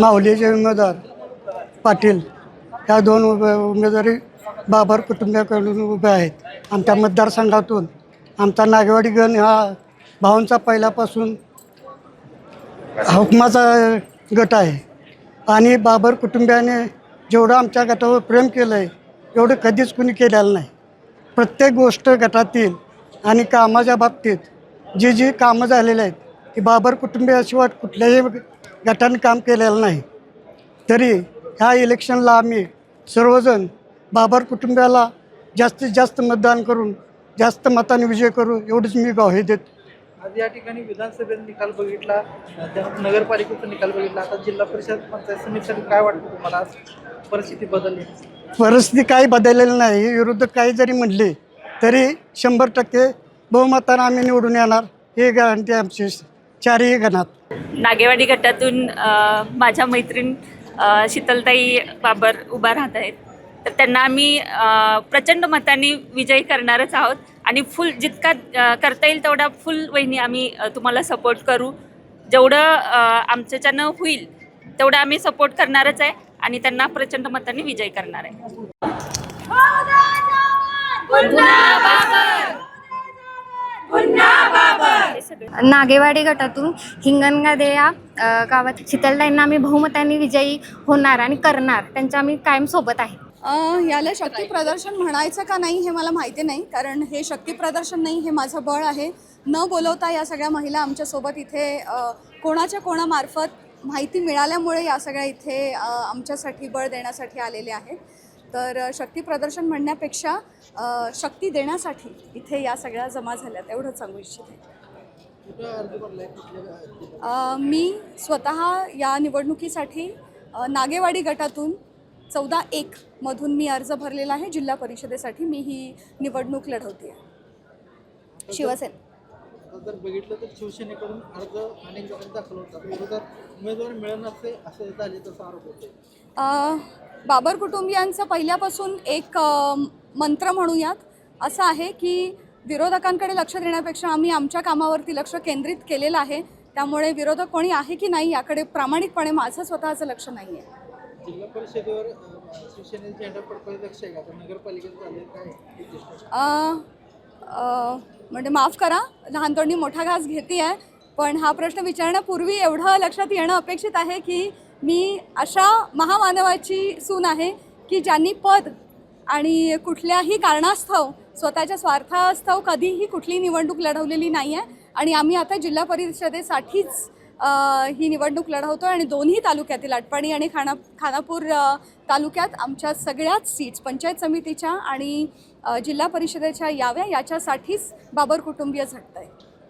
माऊलीचे उमेदवार पाटील. या दोन उभे उमेदवारी बाबर कुटुंबियाकडून उभे आहेत. आमच्या मतदारसंघातून आमचा नागेवाडी गण हा भाऊंचा पहिल्यापासून हुकमाचा गट आहे. आणि बाबर कुटुंबियाने जेवढं आमच्या गटावर प्रेम केलं आहे एवढं कधीच कुणी केलेलं नाही. प्रत्येक गोष्ट गटातील आणि कामाच्या बाबतीत जी जी कामं झालेली आहेत ती बाबर कुटुंबियाशिवाय कुठल्याही गटाने काम केलेलं नाही. तरी ह्या इलेक्शनला आम्ही सर्वजण बाबर कुटुंबियाला जास्तीत जास्त मतदान करून जास्त मताने विजय करू एवढीच मी ग्वाही देतो. आज या ठिकाणी विधानसभेचा निकाल बघितला त्यानंतर नगरपालिकेचा निकाल बघितला. आता जिल्हा परिषद पंचायत समितीसाठी काय वाटतं तुम्हाला? आज परिस्थिती बदलली. परिस्थिती काही बदललेली नाही. विरुद्ध काही जरी म्हणले तरी शंभर टक्के बहुमतानं आम्ही निवडून येणार. हे गॅरंटी आमची चारही गणात नागेवाडी गटातून माझ्या मैत्रीण शीतलताई बाबर उभा राहत आहेत. तर त्यांना आम्ही प्रचंड मताने विजयी करणारच आहोत. आणि फुल जितका करता येईल तेवढा फुल वहिनी आम्ही तुम्हाला सपोर्ट करू. जेवढं आमच्याच्यानं होईल तेवढं आम्ही सपोर्ट करणारच आहे आणि त्यांना प्रचंड मताने विजयी करणार आहे. हे नागेवाडी गटातून हिंगणगादे या गावात शीतलताईंना आम्ही बहुमताने विजयी होणार आणि करणार. त्यांच्या आम्ही कायम सोबत आहे. याला शक्ती प्रदर्शन म्हणायचं का नाही हे मला माहिती नाही. कारण हे शक्ती प्रदर्शन नाही हे माझं बळ आहे. न बोलवता या सगळ्या महिला आमच्यासोबत इथे कोणाच्या कोणामार्फत माहिती मिळाल्यामुळे या सगळ्या इथे आमच्यासाठी बळ देण्यासाठी आलेले आहेत. तर शक्ती प्रदर्शन म्हणण्यापेक्षा शक्ती देण्यासाठी इथे या सगळ्या जमा झाल्यात एवढंच सांगू इच्छिते. मी स्वतः या निवडणुकीसाठी नागेवाडी गटातून चौदा एक मधून मी अर्ज भरलेला आहे जिल्हा परिषदेसाठी मी ही निवडणूक लढवते. आहे शिवसेना जर बघितलं तर शिवसेनेकडून अर्ज अनेक दाखल होतात. विरोधात उमेदवार मिळणार असे झाले तसा आरोप होते. बाबर कुटुंबियांचं पहिल्यापासून एक मंत्र म्हणूयात. असं आहे की विरोधकांकडे लक्ष देण्यापेक्षा आम्ही आमच्या कामावरती लक्ष केंद्रित केलेलं आहे. त्यामुळे विरोधक कोणी आहे की नाही याकडे प्रामाणिकपणे माझं स्वतःचं लक्ष नाही आहे जिल्हा परिषदेवर म्हणजे माफ करा लहान तोंडी मोठा घास घेते आहे पण हा प्रश्न विचारण्यापूर्वी एवढं लक्षात येणं अपेक्षित आहे की मी अशा महामानवाची सून आहे की ज्यांनी पद आणि कुठल्याही कारणास्तव स्वतःच्या स्वार्थास्तव कधीही कुठली निवडणूक लढवलेली नाही आहे आणि आम्ही आता जिल्हा परिषदेसाठीच ही निवडणूक लढवतो आणि दोन्ही तालुक्यातील अटपाणी आणि खाना खानापूर तालुक्यात आमच्या सगळ्याच सीट्स पंचायत समितीच्या आणि जिल्हा परिषदेच्या याव्या याच्यासाठीच बाबर कुटुंबीय झटत आहे